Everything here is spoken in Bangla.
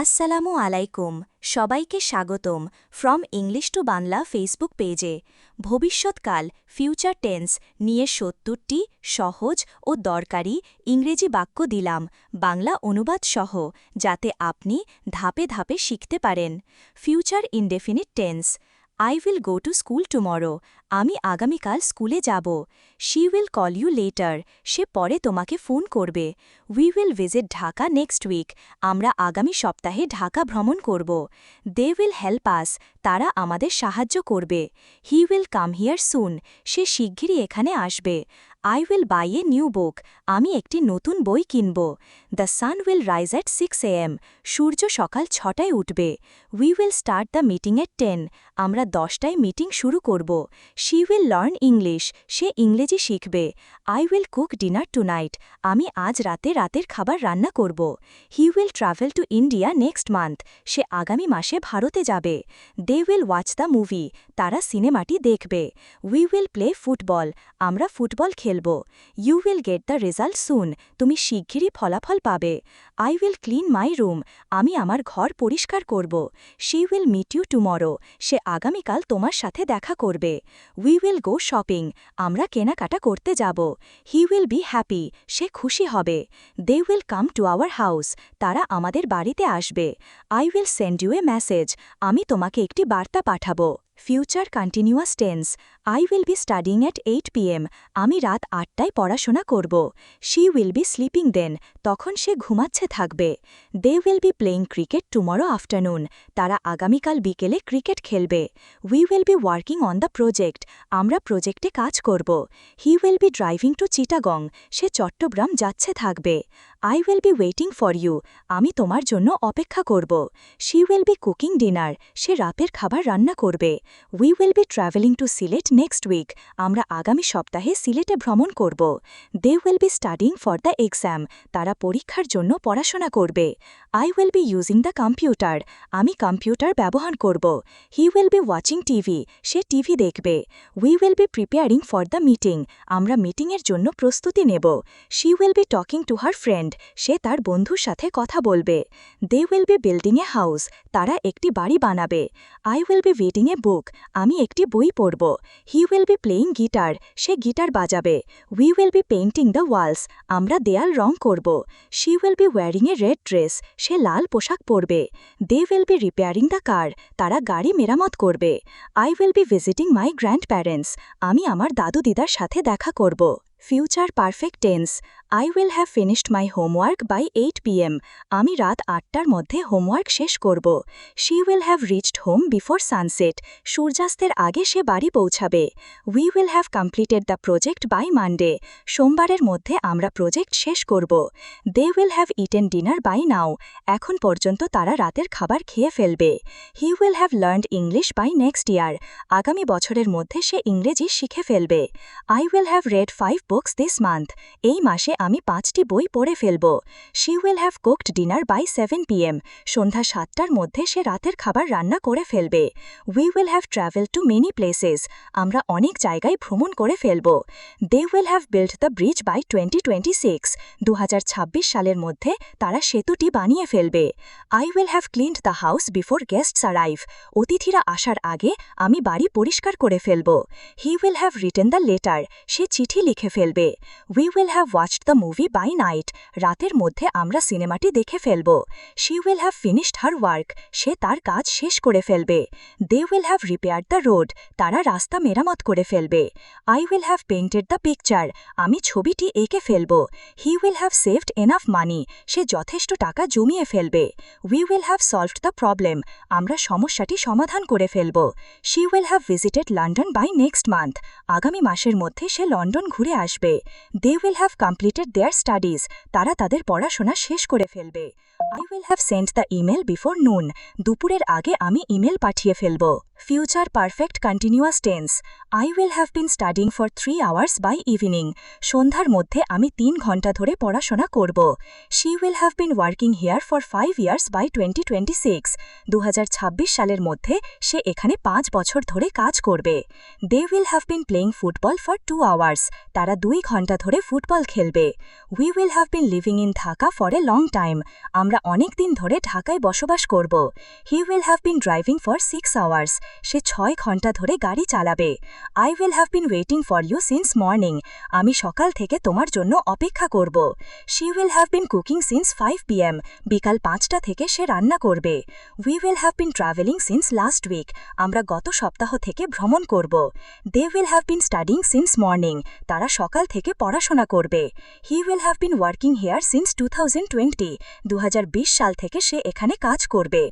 আসসালামু আলাইকুম, সবাইকে স্বাগতম from English to Bangla Facebook পেজে। ভবিষ্যৎকাল, ফিউচার টেন্স নিয়ে সত্তরটি সহজ ও দরকারি ইংরেজি বাক্য দিলাম, বাংলা অনুবাদ সহ, যাতে আপনি ধাপে ধাপে শিখতে পারেন। Future indefinite tense I will go to school tomorrow আমি আগামীকাল স্কুলে যাব। She will call you later সে পরে তোমাকে ফোন করবে। We will visit Dhaka next week আমরা আগামী সপ্তাহে ঢাকা ভ্রমণ করব। দে উইল হেল্প আস তারা আমাদের সাহায্য করবে। হি উইল কাম হিয়ার সুন সে শিগগিরই এখানে আসবে। I will buy a new book আমি একটি নতুন বই কিনব। The sun will rise at six A M সূর্য সকাল ছটায় উঠবে। We will start the meeting at ten আমরা দশটায় মিটিং শুরু করব। শি উইল লার্ন ইংলিশ সে ইংরেজি শিখবে। I will cook dinner tonight আমি আজ রাতে রাতের খাবার রান্না করব। He will travel to India next month সে আগামী মাসে ভারতে যাবে। They will watch the movie তারা সিনেমাটি দেখবে। উই উইল প্লে ফুটবল আমরা ফুটবল খেলব। You will get the result soon তুমি শিগগিরই ফলাফল পাবে। I will clean my room আমি আমার ঘর পরিষ্কার করব। She will meet you tomorrow সে আগামীকাল তোমার সাথে দেখা করবে। উই উইল গো শপিং আমরা কেনাকাটা করতে যাব। হি উইল বি হ্যাপি সে খুশি হবে। They will come to our house তারা আমাদের বাড়িতে আসবে। I will send you a message আমি তোমাকে একটি বার্তা পাঠাবো। Future continuous tense I will be studying at eight PM আমি রাত আটটায় পড়াশোনা করব। She will be sleeping then তখন সে ঘুমাচ্ছে থাকবে। They will be playing cricket tomorrow afternoon তারা আগামীকাল বিকেলে ক্রিকেট খেলবে। We will be working on the project আমরা প্রজেক্টে কাজ করব। He will be driving to Chittagong সে চট্টগ্রাম যাচ্ছে থাকবে। I will be waiting for you আমি তোমার জন্য অপেক্ষা করব। She will be cooking dinner সে রাতের খাবার রান্না করবে। We will be travelling to Sylhet next week আমরা আগামী সপ্তাহে সিলেটে ভ্রমণ করব। They will be studying for the exam তারা পরীক্ষার জন্য পড়াশোনা করবে। I will be using the computer আমি কম্পিউটার ব্যবহার করব। He will be watching TV say TV দেখবে। We will be preparing for the meeting আমরা মিটিংয়ের জন্য প্রস্তুতি নেব। She will be talking to her friend সে তার বন্ধুর সাথে কথা বলবে। They will be building a house তারা একটি বাড়ি বানাবে। I will be a book আমি একটি বই পড়ব। He will be playing guitar say guitar বাজাবে। We will be painting the walls আমরা দেয়াল রং করব। She will be wearing a red dress সে লাল পোশাক পরবে। They will be repairing the car তারা গাড়ি মেরামত করবে। I will be visiting my grandparents আমি আমার দাদু দিদার সাথে দেখা করব। Future perfect tense I will have finished my homework by eight PM আমি রাত আটটার মধ্যে হোমওয়ার্ক শেষ করব। She will have reached home before sunset সূর্যাস্তের আগে সে বাড়ি পৌঁছাবে। We will have completed the project by Monday সোমবারের মধ্যে আমরা প্রজেক্ট শেষ করব। They will have eaten dinner by now এখন পর্যন্ত তারা রাতের খাবার খেয়ে ফেলবে। He will have learned English by next year আগামী বছরের মধ্যে সে ইংরেজি শিখে ফেলবে। I will have read five books this month এই মাসে আমি পাঁচটি বই পড়ে ফেলব। She will have cooked dinner by seven PM সন্ধ্যা সাতটার মধ্যে সে রাতের খাবার রান্না করে ফেলবে। We will have travel to many places আমরা অনেক জায়গায় ভ্রমণ করে ফেলব। They will have build the bridge by twenty twenty six দু হাজার ছাব্বিশ সালের মধ্যে তারা সেতুটি বানিয়ে ফেলবে। I will have cleaned the house before guests arrive অতিথিরা আসার আগে আমি বাড়ি পরিষ্কার করে ফেলব। He will have written the letter সে চিঠি লিখে ফেলবে। We will have watched the movie by night রাতের মধ্যে আমরা সিনেমাটি দেখে ফেলব। She will have finished her work সে তার কাজ শেষ করে ফেলবে। They will have repair the road তারা রাস্তা মেরামত করে ফেলবে। I will have painted the picture আমি ছবিটি এঁকে ফেলব। He will have saved enough money সে যথেষ্ট টাকা জমিয়ে ফেলবে। We will have solved the problem আমরা সমস্যাটি সমাধান করে ফেলব। She will have visited London by next month আগামী মাসের মধ্যে সে লন্ডন ঘুরে আসবে they will have completed their studies তারা তাদের পড়াশোনা শেষ করে ফেলবে। I will have sent the email before noon দুপুরের আগে আমি ইমেল পাঠিয়ে ফেলব। Future perfect continuous tense I will have been studying for three hours by evening সন্ধ্যার মধ্যে আমি তিন ঘণ্টা ধরে পড়াশোনা করব। She will have been working here for five years by twenty twenty six দু হাজার ছাব্বিশ সালের মধ্যে সে এখানে পাঁচ বছর ধরে কাজ করবে। They will have been playing football for two hours তারা দুই ঘণ্টা ধরে ফুটবল খেলবে। We will have been living in Dhaka for a long time আমরা অনেক দিন ধরে ঢাকায় বসবাস করব। He will have been driving for six hours সে ছয় ঘণ্টা ধরে গাড়ি চালাবে। I will have been waiting for you since morning আমি সকাল থেকে তোমার জন্য অপেক্ষা করব। She will have been cooking since five PM বিকাল পাঁচটা থেকে সে রান্না করবে। We will have been travelling since last week আমরা গত সপ্তাহ থেকে ভ্রমণ করব। They will have been studying since morning তারা সকাল থেকে পড়াশোনা করবে। He will have been working here since two thousand twenty সাল থেকে সে এখানে কাজ করবে।